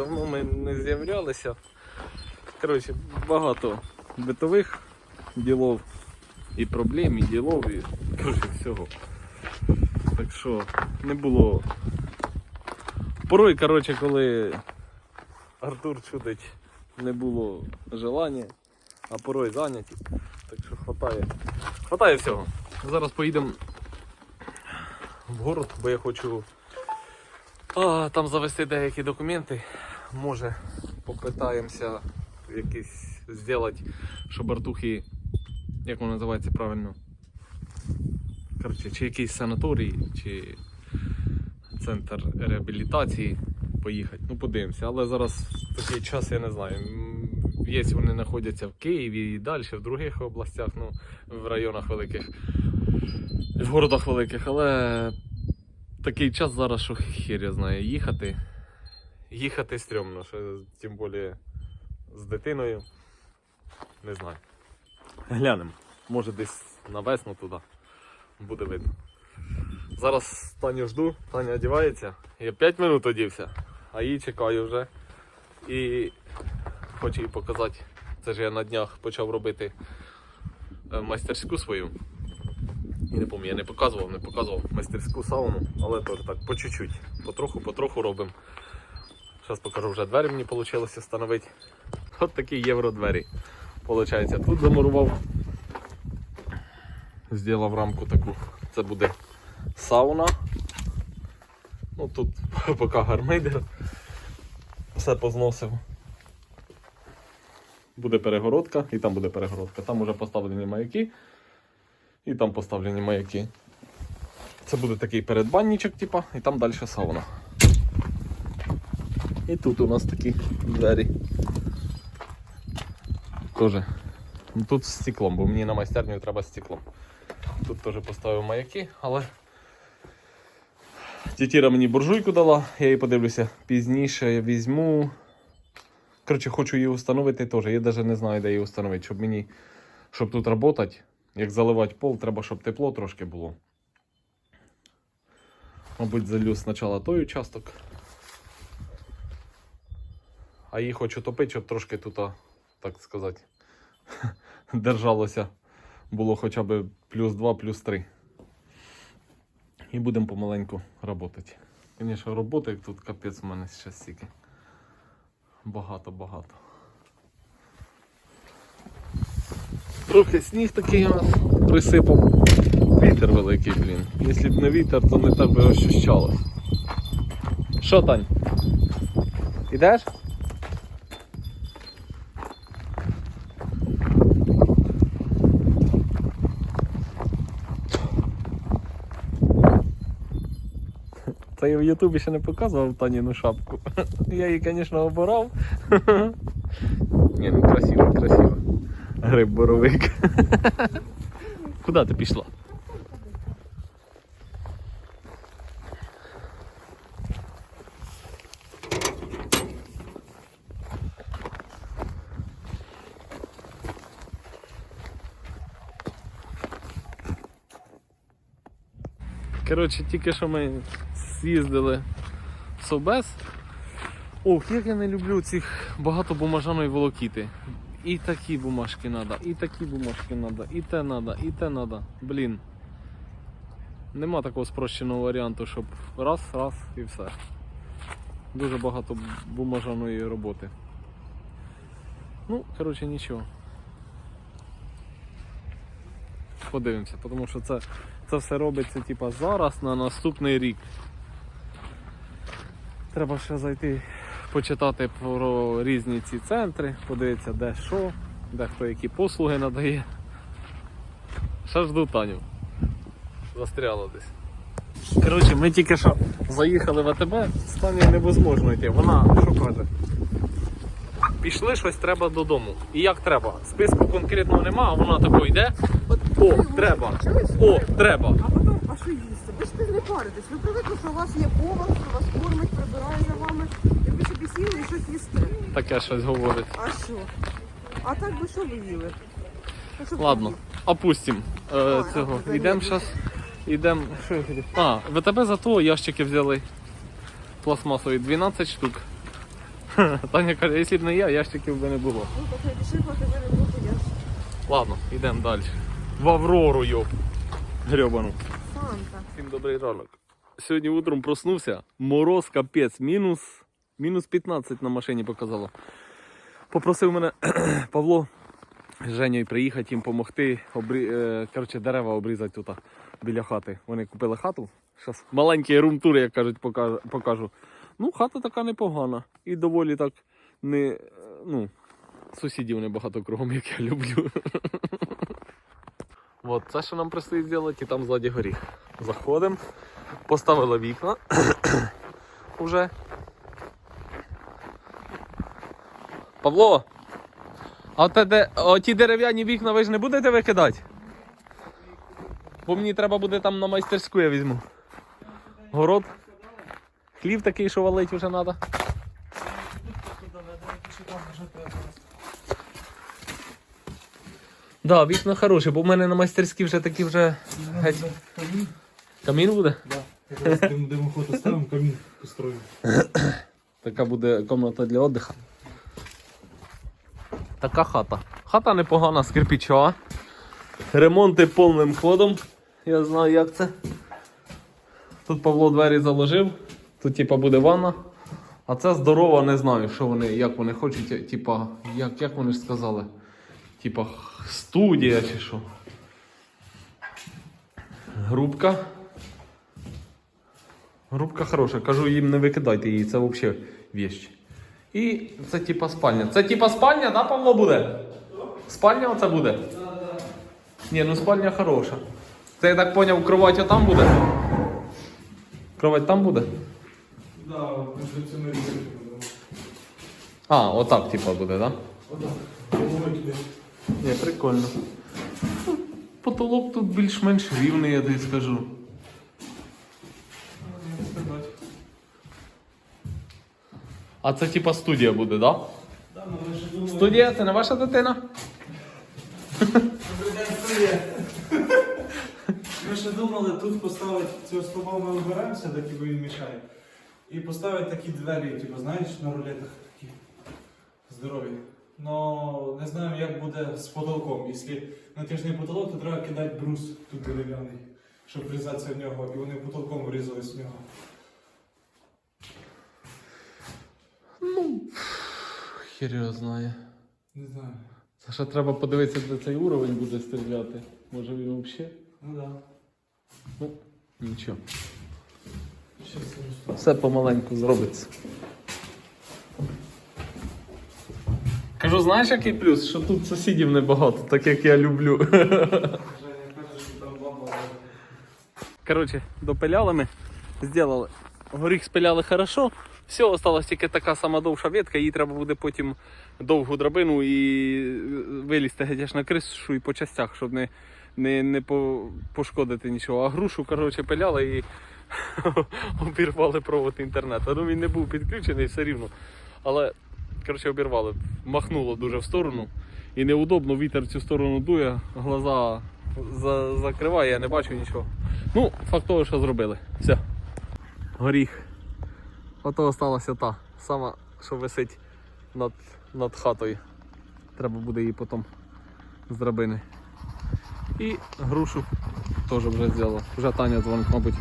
давно ми не з'являлися. Коротше, багато битових ділов і проблем, і ділов, і коротше, всього. Так що не було. Порой, коротше, коли Артур чудить, не було желання, а порой зайняті. Так що хватає. Хватає всього. Зараз поїдемо в город, бо я хочу а, там завести деякі документи. Може попитаємося якийсь зробити, щоб артухи, як воно називається правильно? Коротше, чи якийсь санаторій, чи центр реабілітації поїхати. Ну, подивимося. Але зараз такий час я не знаю. Є вони знаходяться в Києві і далі, в других областях, ну, в районах великих, в городах великих, але такий час зараз, що хір я знаю, їхати. Їхати стрьомно, що тим більше з дитиною. Не знаю. Глянемо. Може десь на весну туди. Буде видно. Зараз Таню жду, Таня одягається. Я 5 минут одівся, а її чекаю вже. І хочу їй показати. Це ж я на днях почав робити е, майстерську свою. І не пам'ятаю, я не показував, не показував майстерську сауну, але теж так по чуть-чуть. Потроху, потроху робимо. Зараз покажу вже двері мені вийшло встановити. От такі євродвері. Получається, тут замурував. Зробив рамку таку. Це буде сауна. Ну тут поки гармидер. Все позносив. Буде перегородка, і там буде перегородка. Там вже поставлені маяки. І там поставлені маяки. Це буде такий передбанничок, типа, і там далі сауна. І тут у нас такі двері. Тоже. Ну, Тут з стеклом, бо мені на майстерню треба стеклом. Тут теж поставив маяки, але тітіра мені буржуйку дала, я її подивлюся пізніше я візьму. Коротше, хочу її встановити теж. Я навіть не знаю, де її встановити, щоб мені, щоб тут працювати. Як заливати пол, треба, щоб тепло трошки було. Мабуть, залью спочатку той участок. А її хочу топити, щоб трошки тут, так сказати, держалося. Було хоча б плюс 2, плюс 3. І будемо помаленьку працювати. Звісно, роботи тут капець у мене зараз стільки. Багато-багато. Трохи сніг такий у нас присипав. Вітер великий, блін. Якщо б не вітер, то не так би ощущалось. Що, Тань? Ідеш? Це я в Ютубі ще не показував Таніну шапку. Я її, звісно, обирав. Ні, ну красиво. Гриб боровик. Куди ти пішла? Коротше, тільки що ми з'їздили в Собес. Ох, як я не люблю цих багато бумажаної волокіти. І такі бумажки треба, і такі бумажки треба, і те треба, і те треба. Блін. Нема такого спрощеного варіанту, щоб раз, раз і все. Дуже багато бумажаної роботи. Ну, коротше, нічого. Подивимося, тому що це, це все робиться типа, зараз на наступний рік. Треба ще зайти почитати про різні ці центри, подивитися де що, де хто які послуги надає. Ще жду Таню. Застряла десь. Коротше, ми тільки що заїхали в АТБ, з Танею невозможно йти. Вона що каже? Пішли щось треба додому. І як треба? Списку конкретного нема, а вона тако йде. О, треба! О, треба! А потім, а що їсти? Ви ж не паритесь. Ви привикли, що у вас є повар, що вас кормить, прибирає за вами, і ви собі сіли і щось їсте. Таке щось говорить. А що? А так би що ви їли? Та що б Ладно, ви опустим е, А, цього. а, Йдемо зараз. Йдемо. Що я хотів? А, в тебе зато ящики взяли пластмасові 12 штук. Таня каже, якщо б не я, ящиків би не було. Ну, так я пішли, поки ви не буду, я ж Ладно, йдемо далі. В Аврору, йоп. Гребану. Санта. Всім добрий ранок. Сьогодні утром проснувся, мороз капець, мінус, мінус 15 на машині показало. Попросив мене Павло з Женєю приїхати їм допомогти, обрі... е, коротше, дерева обрізати тут біля хати. Вони купили хату. Зараз маленький румтур, як кажуть, покажу. Ну, хата така непогана. І доволі так не. е, Ну, сусідів небагато кругом, як я люблю. От, це що нам предстоїть зробити, і там ззаді горіх. Заходимо, поставили вікна. Уже. Павло, а те, де, оті дерев'яні вікна ви ж не будете викидати? Бо мені треба буде там на майстерську я візьму. Город. Хлів такий, що валить вже треба. Да, вікна хороші, бо в мене на майстерській вже такі вже геть. Камін? Камін буде? Дим, димоход оставимо, камін построїмо. Така буде кімната для віддиху. Така хата. Хата непогана з кирпича. Ремонти повним ходом. Я знаю, як це. Тут Павло двері заложив. Тут типа буде ванна. А це здорова, не знаю, що вони, як вони хочуть, типа, як, як вони ж сказали. Типа студія чи що. Грубка. Грубка хороша, кажу їм не викидайте її, це взагалі вещь. І це типа спальня. Це типа спальня, да, Павло буде? Спальня оце буде? Ні, ну спальня хороша. Це я так поняв, кровать там буде? Кровать там буде? Да. А, отак, типа, буде, так? Отак. Ні, прикольно. Потолок тут більш-менш рівний, я тобі скажу. А це типа студія буде, так? Да? Да, ну. Студія, це не ваша дитина? Студія. Ми ще думали тут поставити цього столба ми вибираємося, такі бо він мішає. І поставити такі двері, типу, знаєш, на рулетах такі здорові. Но не знаємо, як буде з потолком. Якщо натяжний потолок, то треба кидати брус тут дерев'яний, щоб врізатися в нього, і вони потолком врізались в нього. Хер його знає. Не знаю. Це ще треба подивитися, де цей уровень буде стріляти. Може він взагалі? Ну так. Да. Ну, нічого. Все помаленьку зробиться. Кажу, знаєш який плюс? Що тут сусідів небагато, так як я люблю. Коротше, допиляли ми, зробили. Горіх спиляли хорошо. Все, осталась тільки така сама довша ветка, їй треба буде потім довгу драбину і е, вилізти геть на кришу і по частях, щоб не, не, не по, пошкодити нічого. А грушу, коротше, пиляли і обірвали провод інтернету. Ну він не був підключений все рівно. Але коротше, обірвали. Махнуло дуже в сторону. І неудобно, вітер в цю сторону дує, глаза за, закриває, я не бачу нічого. Ну, факт того, що зробили. Все. Горіх. Ото осталася та сама, що висить над, над хатою. Треба буде її потім з драбини. І грушу теж вже взяла. Вже Таня дзвонить, мабуть.